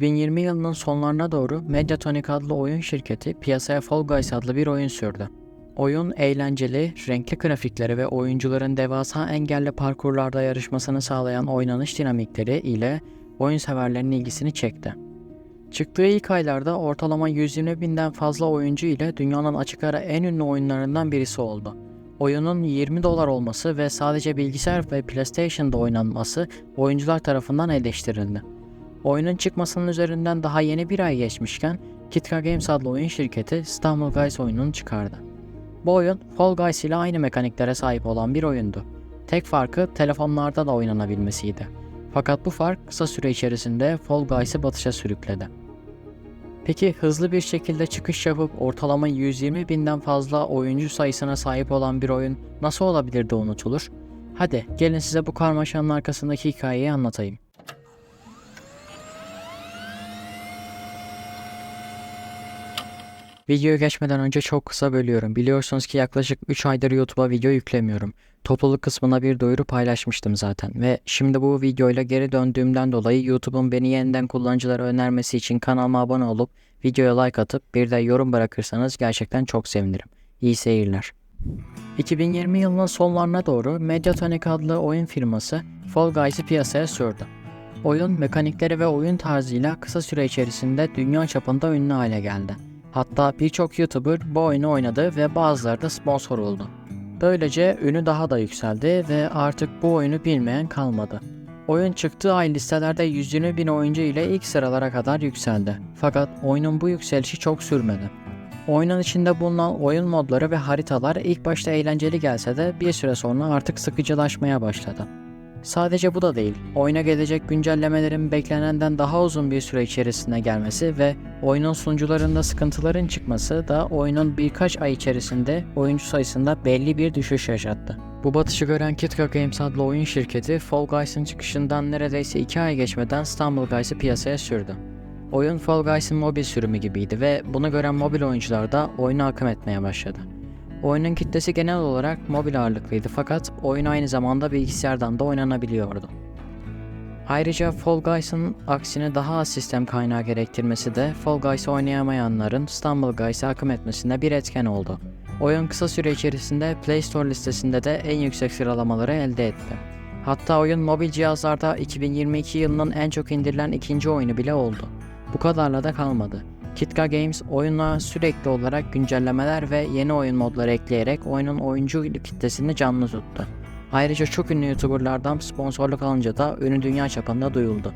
2020 yılının sonlarına doğru Mediatonic adlı oyun şirketi piyasaya Fall Guys adlı bir oyun sürdü. Oyun eğlenceli, renkli grafikleri ve oyuncuların devasa engelli parkurlarda yarışmasını sağlayan oynanış dinamikleri ile oyun severlerin ilgisini çekti. Çıktığı ilk aylarda ortalama 120 binden fazla oyuncu ile dünyanın açık ara en ünlü oyunlarından birisi oldu. Oyunun 20 dolar olması ve sadece bilgisayar ve PlayStation'da oynanması oyuncular tarafından eleştirildi. Oyunun çıkmasının üzerinden daha yeni bir ay geçmişken Kitka Games adlı oyun şirketi Stumble Guys oyununu çıkardı. Bu oyun Fall Guys ile aynı mekaniklere sahip olan bir oyundu. Tek farkı telefonlarda da oynanabilmesiydi. Fakat bu fark kısa süre içerisinde Fall Guys'ı batışa sürükledi. Peki hızlı bir şekilde çıkış yapıp ortalama 120 binden fazla oyuncu sayısına sahip olan bir oyun nasıl olabilir de unutulur? Hadi gelin size bu karmaşanın arkasındaki hikayeyi anlatayım. Videoya geçmeden önce çok kısa bölüyorum. Biliyorsunuz ki yaklaşık 3 aydır YouTube'a video yüklemiyorum. Topluluk kısmına bir duyuru paylaşmıştım zaten ve şimdi bu videoyla geri döndüğümden dolayı YouTube'un beni yeniden kullanıcılara önermesi için kanalıma abone olup videoya like atıp bir de yorum bırakırsanız gerçekten çok sevinirim. İyi seyirler. 2020 yılının sonlarına doğru Mediatonic adlı oyun firması Fall Guys'ı piyasaya sürdü. Oyun mekanikleri ve oyun tarzıyla kısa süre içerisinde dünya çapında ünlü hale geldi. Hatta birçok YouTuber bu oyunu oynadı ve bazıları da sponsor oldu. Böylece ünü daha da yükseldi ve artık bu oyunu bilmeyen kalmadı. Oyun çıktığı ay listelerde 120 bin oyuncu ile ilk sıralara kadar yükseldi. Fakat oyunun bu yükselişi çok sürmedi. Oyunun içinde bulunan oyun modları ve haritalar ilk başta eğlenceli gelse de bir süre sonra artık sıkıcılaşmaya başladı. Sadece bu da değil, oyuna gelecek güncellemelerin beklenenden daha uzun bir süre içerisinde gelmesi ve oyunun sunucularında sıkıntıların çıkması da oyunun birkaç ay içerisinde oyuncu sayısında belli bir düşüş yaşattı. Bu batışı gören Kitka Games adlı oyun şirketi Fall Guys'ın çıkışından neredeyse 2 ay geçmeden Stumble Guys'ı piyasaya sürdü. Oyun Fall Guys'ın mobil sürümü gibiydi ve bunu gören mobil oyuncular da oyuna akım etmeye başladı. Oyunun kitlesi genel olarak mobil ağırlıklıydı fakat oyun aynı zamanda bilgisayardan da oynanabiliyordu. Ayrıca Fall Guys'ın aksine daha az sistem kaynağı gerektirmesi de Fall Guys'ı oynayamayanların Stumble Guys'a akım etmesinde bir etken oldu. Oyun kısa süre içerisinde Play Store listesinde de en yüksek sıralamaları elde etti. Hatta oyun mobil cihazlarda 2022 yılının en çok indirilen ikinci oyunu bile oldu. Bu kadarla da kalmadı. Kitka Games oyuna sürekli olarak güncellemeler ve yeni oyun modları ekleyerek oyunun oyuncu kitlesini canlı tuttu. Ayrıca çok ünlü YouTuberlardan sponsorluk alınca da ünü dünya çapında duyuldu.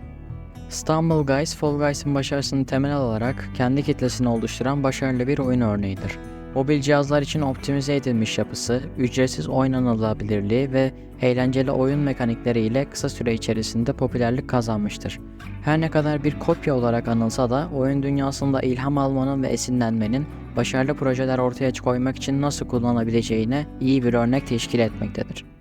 Stumble Guys, Fall Guys'ın başarısını temel alarak kendi kitlesini oluşturan başarılı bir oyun örneğidir. Mobil cihazlar için optimize edilmiş yapısı, ücretsiz oynanılabilirliği ve eğlenceli oyun mekanikleri ile kısa süre içerisinde popülerlik kazanmıştır. Her ne kadar bir kopya olarak anılsa da oyun dünyasında ilham almanın ve esinlenmenin başarılı projeler ortaya koymak için nasıl kullanabileceğine iyi bir örnek teşkil etmektedir.